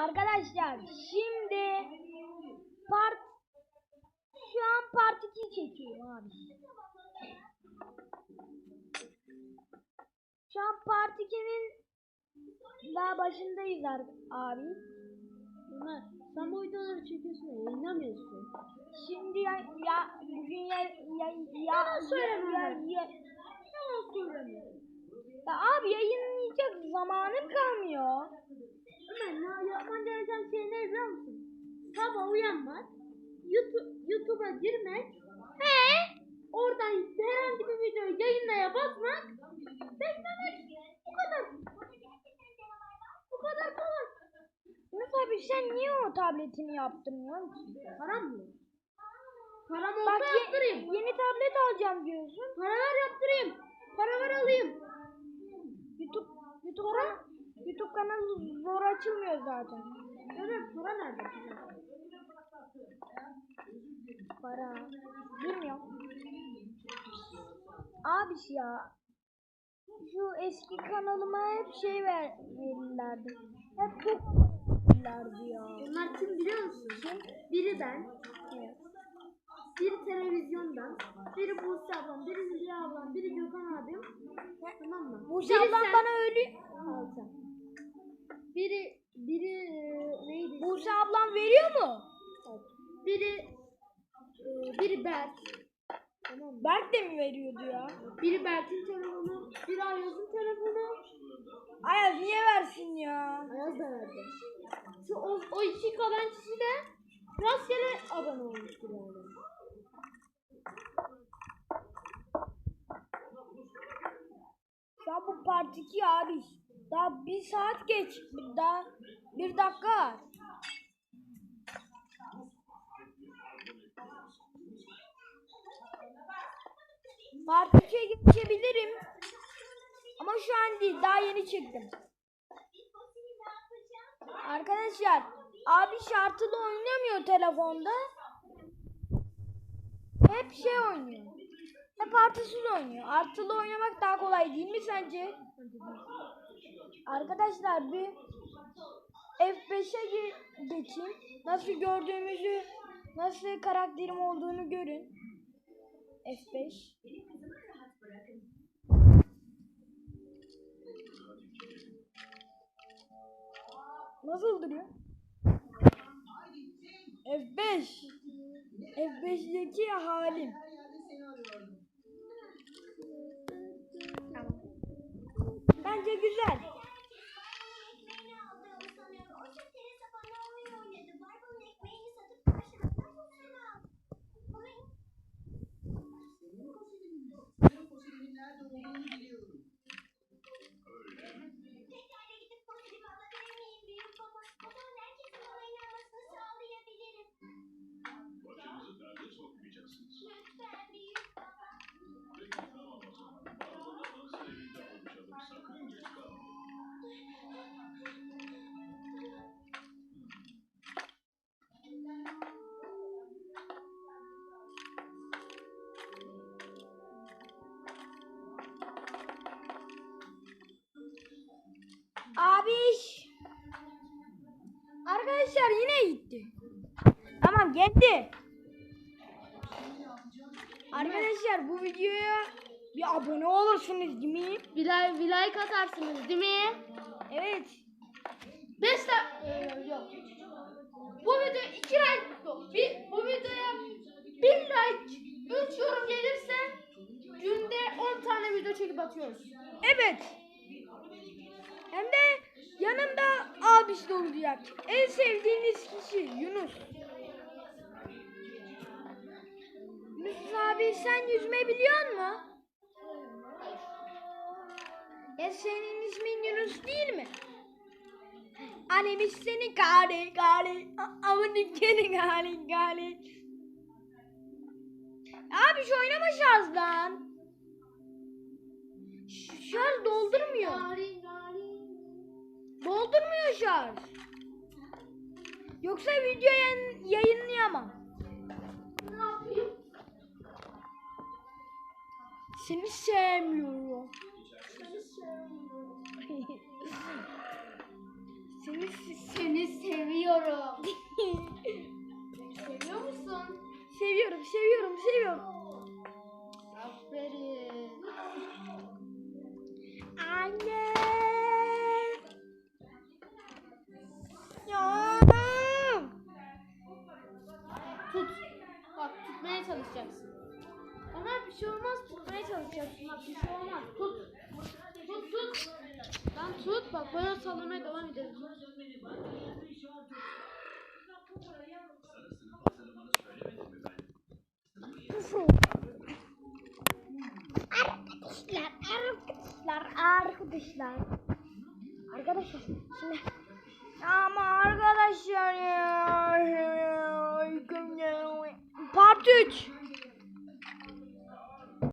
Arkadaşlar şimdi part şu an part 2 çekiyorum abi. Şu an part 2'nin daha başındayız abi. Ömer sen bu videoları çekiyorsun ya yayınlamıyorsun. Şimdi ya, ya bugün ya ya ya söyleme ya, Ömer. ya, Yalan söyleme. Ya abi yayınlayacak zamanım kalmıyor. Ömer ne yapman gereken şey ne biliyor musun? Sabah uyanmak, YouTube, YouTube'a girmek, He? oradan herhangi bir videoyu yayınlaya basmak, beklemek. Bu kadar. Bu kadar kolay. Yunus abi sen niye o tabletini yaptırmıyorsun ki? Param mı? Param olsa Bak yaptırayım. yeni tablet alacağım diyorsun. Para ver yaptırayım. Para ver alayım. YouTube YouTube kan- YouTube kanalı zor açılmıyor zaten. Ömer para nerede? Para. Bilmiyorum. Abi ya. Şu eski kanalıma hep şey ver, verirlerdi. Hep çok verirlerdi ya. Onlar kim biliyor musun? Biri ben, Evet. Biri televizyondan, biri Buse ablam, biri Hülya ablam, biri Gökhan abim. Tamam mı? Buse Biri ablam sen- bana öyle... Alacağım. Biri, biri e, neydi? Buse ablam veriyor mu? Biri, e, biri Berk. Tamam mı? Berk de mi veriyordu ya? Biri Berk'in telefonu, biri Ayaz'ın telefonu. Ayaz niye versin ya? Ayaz da verdi. Şu o, o iki kalan kişi de rastgele abone olmuştur yani. Ya bu part 2 abi. Daha bir saat geç. Daha bir dakika var. Part 3'e geçebilirim. Ama şu an değil. Daha yeni çektim. Arkadaşlar abi şartılı oynamıyor telefonda. Hep şey oynuyor. Hep artısız oynuyor. Artılı oynamak daha kolay değil mi sence? Arkadaşlar bir F5'e ge- geçin. Nasıl gördüğümüzü, nasıl karakterim olduğunu görün. F5. Nasıl duruyor? F5. F5'deki halim. побежать. Abiş. Arkadaşlar yine gitti. Tamam geldi. Arkadaşlar bu videoya bir abone olursunuz değil mi? Bir, like- bir like atarsınız değil mi? Evet. 5 like yok. Bu video 2 like yok. Bir, bu videoya 1 like 3 yorum gelirse günde 10 tane video çekip atıyoruz. Evet. Hem de yanımda abiş de. En sevdiğiniz kişi Yunus. Yunus abi sen yüzme biliyor musun? E senin ismin Yunus değil mi? Annemiz seni gari gari avını kedi gari gari. Abi şu oynama şarjdan. Şarj doldurmuyor doldurmuyor şarj. Yoksa video yayın, yayınlayamam. Ne yapayım? Seni sevmiyorum. Seni sevmiyorum. seni, seni seviyorum. Seviyor musun? Seviyorum, seviyorum. Bak tutmaya çalışacaksın. Ama bir şey olmaz tutmaya çalışacaksın. Bak bir şey olmaz. Tut. Tut tut. Lan tut. Bak böyle sallamaya devam edelim. Arkadaşlar, arkadaşlar, arkadaşlar. Arkadaşlar şimdi ama arkadaşlar ya. Part 3.